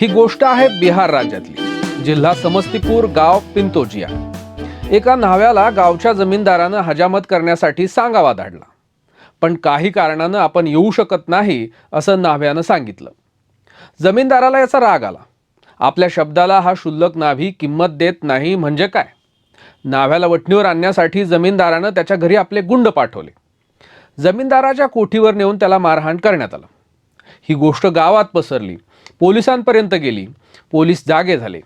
ही गोष्ट आहे बिहार राज्यातली. जिल्हा समस्तीपूर गाव पिंतोजिया एका न्हाव्याला गावच्या जमीनदारानं हजामत करण्यासाठी सांगावा धाडला. पण काही कारणानं आपण येऊ शकत नाही असं न्हाव्यानं सांगितलं. जमीनदाराला याचा राग आला. आपल्या शब्दाला हा शुल्लक नाभी किंमत देत नाही म्हणजे काय? नाव्याला वठणीवर आणण्यासाठी जमीनदारानं त्याच्या घरी आपले गुंड पाठवले. जमीनदाराच्या कोठीवर नेऊन त्याला मारहाण करण्यात आलं. ही गोष्ट गावात पसरली. पोलिसांपर्यंत गेली. पोलीस जागे झाले.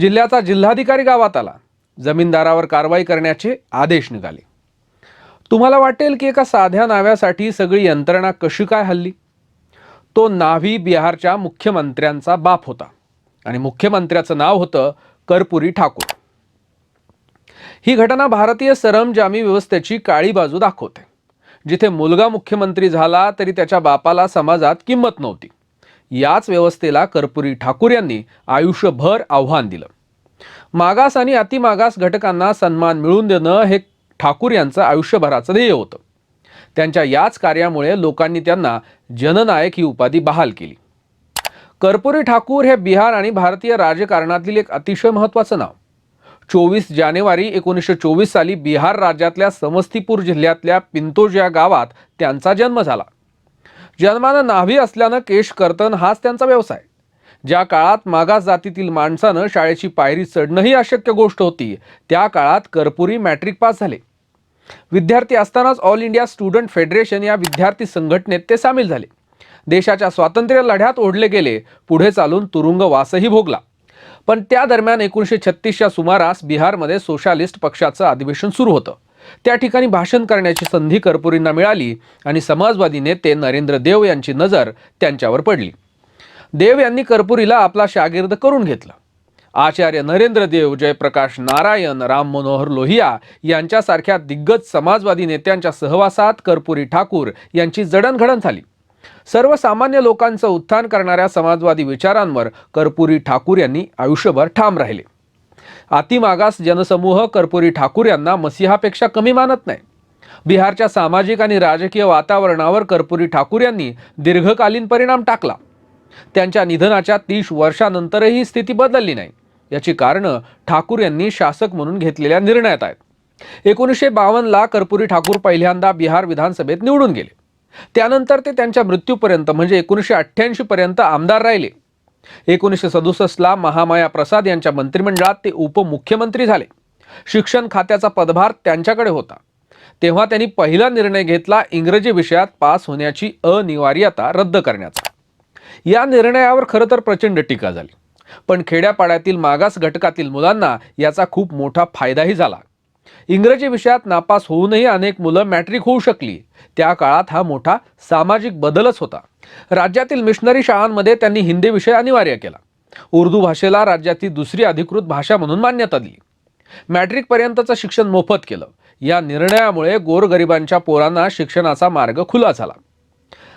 जिल्ह्याचा जिल्हाधिकारी गावात आला. जमीनदारावर कारवाई करण्याचे आदेश निघाले. तुम्हाला वाटेल की एका साध्या नाव्यासाठी सगळी यंत्रणा कशी काय हल्ली? तो नाव्ही बिहारच्या मुख्यमंत्र्यांचा बाप होता. आणि मुख्यमंत्र्याचं नाव होतं कर्पुरी ठाकूर. ही घटना भारतीय सरंजामी व्यवस्थेची काळी बाजू दाखवते. जिथे मुलगा मुख्यमंत्री झाला तरी त्याच्या बापाला समाजात किंमत नव्हती. याच व्यवस्थेला कर्पुरी ठाकूर यांनी आयुष्यभर आव्हान दिलं. मागास आणि अतिमागास घटकांना सन्मान मिळवून देणं हे ठाकूर यांचं आयुष्यभराचं ध्येय होतं. त्यांच्या याच कार्यामुळे लोकांनी त्यांना जननायक ही उपाधी बहाल केली. कर्पुरी ठाकूर हे बिहार आणि भारतीय राजकारणातील एक अतिशय महत्त्वाचं नाव. चोवीस जानेवारी एकोणीसशे चोवीस साली बिहार राज्यातल्या समस्तीपूर जिल्ह्यातल्या पिंतोज या गावात त्यांचा जन्म झाला. जन्मानं नाभी असल्यानं केश कर्तन हाच त्यांचा व्यवसाय. ज्या काळात मागास जातीतील माणसानं शाळेची पायरी चढणंही अशक्य गोष्ट होती त्या काळात कर्पुरी मॅट्रिक पास झाले. विद्यार्थी असतानाच ऑल इंडिया स्टुडंट फेडरेशन या विद्यार्थी संघटनेत ते सामील झाले. देशाच्या स्वातंत्र्य लढ्यात ओढले गेले पुढे चालून तुरुंगवासही भोगला. पण त्या दरम्यान एकोणीसशे छत्तीसच्या सुमारास बिहारमध्ये सोशालिस्ट पक्षाचं अधिवेशन सुरू होतं. त्या ठिकाणी भाषण करण्याची संधी कर्पुरींना मिळाली आणि समाजवादी नेते नरेंद्र देव यांची नजर त्यांच्यावर पडली. देव यांनी कर्पुरीला आपला शागिर्द करून घेतलं. आचार्य नरेंद्र देव जयप्रकाश नारायण राम मनोहर लोहिया यांच्यासारख्या दिग्गज समाजवादी नेत्यांच्या सहवासात कर्पुरी ठाकूर यांची जडणघडण झाली. सर्वसामान्य लोकांचं उत्थान करणाऱ्या समाजवादी विचारांवर कर्पुरी ठाकूर यांनी आयुष्यभर ठाम राहिले. अतिमागास जनसमूह कर्पुरी ठाकूर यांना मसिहापेक्षा कमी मानत नाही. बिहारच्या सामाजिक आणि राजकीय वातावरणावर कर्पुरी ठाकूर यांनी दीर्घकालीन परिणाम टाकला. त्यांच्या निधनाच्या तीस वर्षानंतरही ही स्थिती बदलली नाही. याची कारणं ठाकूर यांनी शासक म्हणून घेतलेल्या निर्णयात आहेत. एकोणीसशे बावन्नला कर्पुरी ठाकूर पहिल्यांदा बिहार विधानसभेत निवडून गेले. त्यानंतर ते त्यांच्या मृत्यूपर्यंत म्हणजे एकोणीसशे अठ्ठ्याऐंशी पर्यंत आमदार राहिले. एकोणीसशे सदुसष्टला महामाया प्रसाद यांच्या मंत्रिमंडळात ते उपमुख्यमंत्री झाले. शिक्षण खात्याचा पदभार त्यांच्याकडे होता. तेव्हा त्यांनी पहिला निर्णय घेतला इंग्रजी विषयात पास होण्याची अनिवार्यता रद्द करण्याचा. या निर्णयावर खरं तर प्रचंड टीका झाली. पण खेड्यापाड्यातील मागास घटकातील मुलांना याचा खूप मोठा फायदाही झाला. इंग्रजी विषयात नापास होऊनही अनेक मुलं मॅट्रिक होऊ शकली. त्या काळात हा मोठा सामाजिक बदलच होता. राज्यातील मिशनरी शाळांमध्ये त्यांनी हिंदी विषय अनिवार्य केला. उर्दू भाषेला राज्यातील दुसरी अधिकृत भाषा म्हणून मान्यता दिली. मॅट्रिकपर्यंतचं शिक्षण मोफत केलं. या निर्णयामुळे गोरगरिबांच्या पोरांना शिक्षणाचा मार्ग खुला झाला.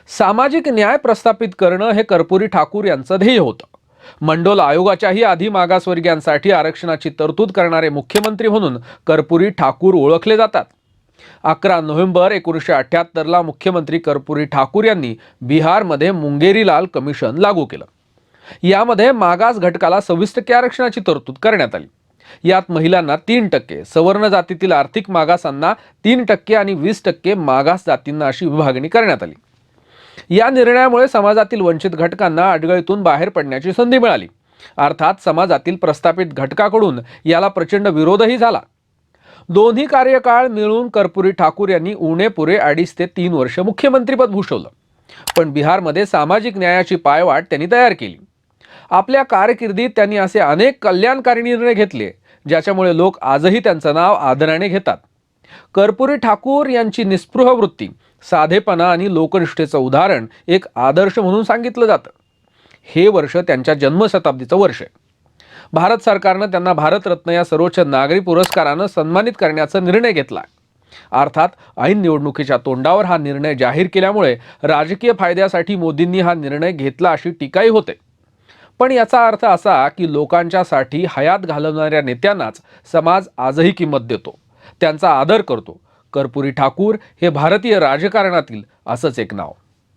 सामाजिक न्याय प्रस्थापित करणं हे कर्पुरी ठाकूर यांचं ध्येय होतं. मंडोल आयोगाच्याही आधी मागासवर्गीयांसाठी आरक्षणाची तरतूद करणारे मुख्यमंत्री म्हणून कर्पुरी ठाकूर ओळखले जातात. अकरा नोव्हेंबर एकोणीसशे अठ्ठ्याहत्तरला मुख्यमंत्री कर्पुरी ठाकूर यांनी बिहारमध्ये मुंगेरीलाल कमिशन लागू केलं. यामध्ये मागास घटकाला सव्वीस टक्के आरक्षणाची तरतूद करण्यात आली. यात महिलांना तीन टक्के सवर्ण जातीतील आर्थिक मागासांना तीन टक्के आणि वीस टक्के मागास जातींना अशी विभागणी करण्यात आली. या निर्णयामुळे समाजातील वंचित घटकांना अडगळीतून बाहेर पडण्याची संधी मिळाली. अर्थात समाजातील प्रस्थापित घटकाकडून याला प्रचंड विरोधही झाला. दोन्ही कार्यकाळ मिळून कर्पुरी ठाकूर यांनी उणे पुरे अडीच ते तीन वर्ष मुख्यमंत्रीपद भूषवलं. पण बिहारमध्ये सामाजिक न्यायाची पायवाट त्यांनी तयार केली. आपल्या कारकिर्दीत त्यांनी असे अनेक कल्याणकारी निर्णय घेतले ज्याच्यामुळे लोक आजही त्यांचं नाव आदराने घेतात. कर्पुरी ठाकूर यांची निस्पृह वृत्ती साधेपणा आणि लोकनिष्ठेचं उदाहरण एक आदर्श म्हणून सांगितलं जातं. हे वर्ष त्यांच्या जन्मशताब्दीचं वर्ष आहे. भारत सरकारनं त्यांना भारतरत्न या सर्वोच्च नागरी पुरस्कारानं सन्मानित करण्याचा निर्णय घेतला अर्थात ऐन निवडणुकीच्या तोंडावर हा निर्णय जाहीर केल्यामुळे राजकीय फायद्यासाठी मोदींनी हा निर्णय घेतला अशी टीकाही होते. पण याचा अर्थ असा की लोकांच्यासाठी हयात घालवणाऱ्या नेत्यांनाच समाज आजही किंमत देतो. त्यांचा आदर करतो. कर्पुरी ठाकूर हे भारतीय राजकारणातील असंच एक नाव.